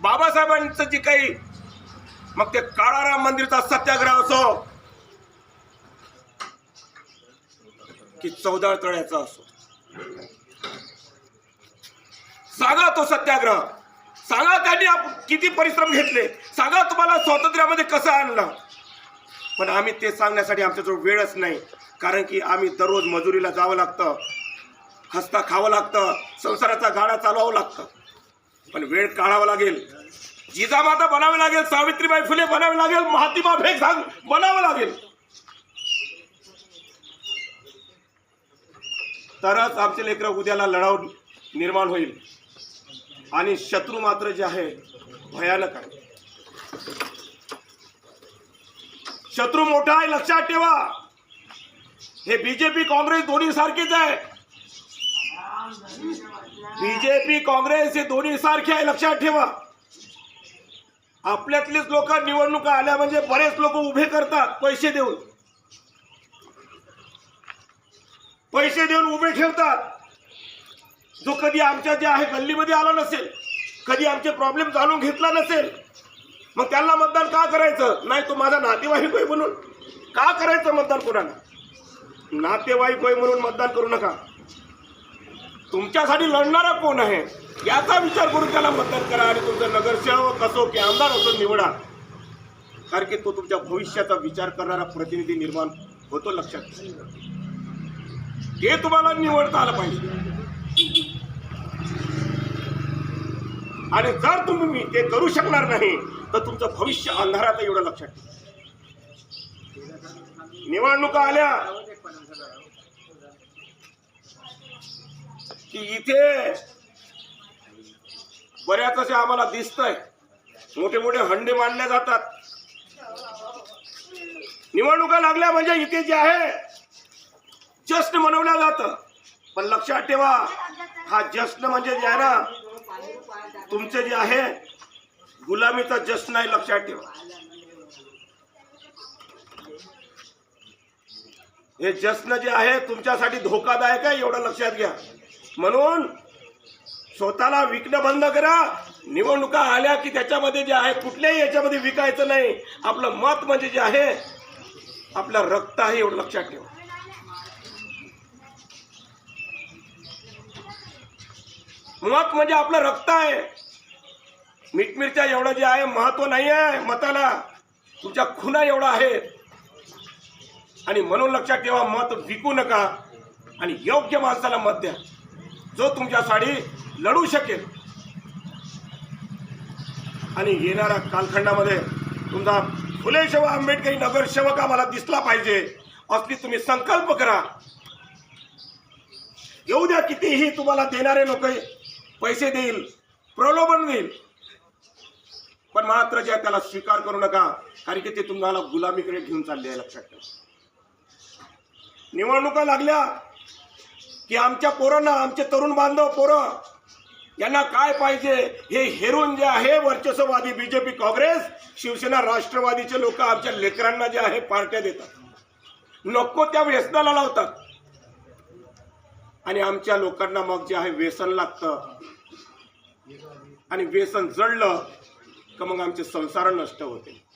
बाबासाहेबांचं जे काही मग ते काळाराम मंदिरचा सत्याग्रह असो की चौदा तळ्याचा असो. सांगा तो सत्याग्रह. सांगा त्यांनी किती परिश्रम घेतले. सांगा तुम्हाला स्वातंत्र्यामध्ये कसं आणलं. पण आम्ही ते सांगण्यासाठी आमच्याजवळ वेळच नाही. कारण की आम्ही दररोज मजुरीला जावं लागतं हसता खावं लागतं संसाराचा गाडा चालवावं लागतं. पण वेळ काढावा लागेल. जिजामाता बनावे लागेल सावित्रीबाई फुले बनावे लागेल महात्मा भेग सांग बनावं लागेल. तरच आमचे लेकर उद्याला लढाव निर्माण होईल. आणि शत्रू मात्र जे आहे भयानक आहे. शत्रू मोठा आहे लक्षात ठेवा. हे बीजेपी काँग्रेस दोन्ही सारखेच आहे. बीजेपी काँग्रेस हे दोन्ही सारखे आहे लक्षात ठेवा. आपल्यातलेच लोक निवडणुका आल्या म्हणजे बरेच लोक उभे करतात पैसे देऊन. पैसे देऊन उभे ठेवतात. जो कधी आमच्या जे आहे गल्लीमध्ये आला नसेल कधी आमचे प्रॉब्लेम जाणून घेतला नसेल मग त्यांना मतदान का करायचं? नाही तो माझा नातेवाईक होय म्हणून. का करायचं मतदान कोणाला? नातेवाईक होय म्हणून मतदान करू नका. तुमच्यासाठी लढणारा कोण आहे? याचा विचार करून त्याला मतदान करा आणि तुमचा नगरसेवक असो की आमदार असो निवडा. कारण की तो तुमच्या भविष्याचा विचार करणारा प्रतिनिधी निर्माण होतो लक्षात ते तुम्हाला निवडता आलं पाहिजे. आणि जर तुम्ही ते करू शकणार नाही तर तुमचं भविष्य अंधारात एवढं लक्षात ठेवा. निवडणुका आल्या. की इथे बऱ्याच असे आम्हाला दिसतंय. मोठे मोठे हंडे मांडले जातात. निवडणुका लागल्या म्हणजे इथे जे आहे जश्न मनवलं जातं. पण लक्षात ठेवा हा जश्न म्हणजे जे आहे ना तुमचे जे आहे गुलामीचा जश्न आहे लक्षात ठेवा. हे जश्न जे आहे तुमच्यासाठी धोकादायक आहे एवढं लक्षात घ्या. म्हणून स्वतःला विकणं बंद करा. निवडणुका आल्या की त्याच्यामध्ये जे आहे कुठल्याही याच्यामध्ये विकायचं नाही. आपलं मत म्हणजे जे आहे आपलं रक्त आहे एवढं लक्षात ठेवा. मत म्हणजे आपलं रक्त आहे. मिटमिरच्या एवढं जे आहे महत्त्व नाही आहे मताला. तुमच्या खुना एवढा आहे. आणि म्हणून लक्षात ठेवा मत विकू नका आणि योग्य माणसाला मत द्या. जो तुमच्यासाठी लढू शकेल. आणि येणाऱ्या कालखंडामध्ये तुमचा फुले आंबेडकरी नगरसेवक आम्हाला दिसला पाहिजे असली तुम्ही संकल्प करा. येऊ द्या कितीही तुम्हाला देणारे लोक पैसे देईल प्रलोभन देईल. पण मात्र जे त्याला स्वीकार करू नका कारण की ते तुम्हाला गुलामीकडे घेऊन चालले आहे लक्षात ठेवा. निवडणुका लागल्या की आमच्या पोरांना आमचे तरुण बांधव पोरं यांना काय पाहिजे हे हेरून जे आहे वर्चस्ववादी बीजेपी काँग्रेस शिवसेना राष्ट्रवादीचे लोक आमच्या लेकरांना जे आहे पार्ट्या देतात. नको त्या व्यसनाला लावतात. आणि आमच्या लोकांना मग जे आहे व्यसन लागतं. आणि व्यसन जळलं का मग आमचे संसार नष्ट होते.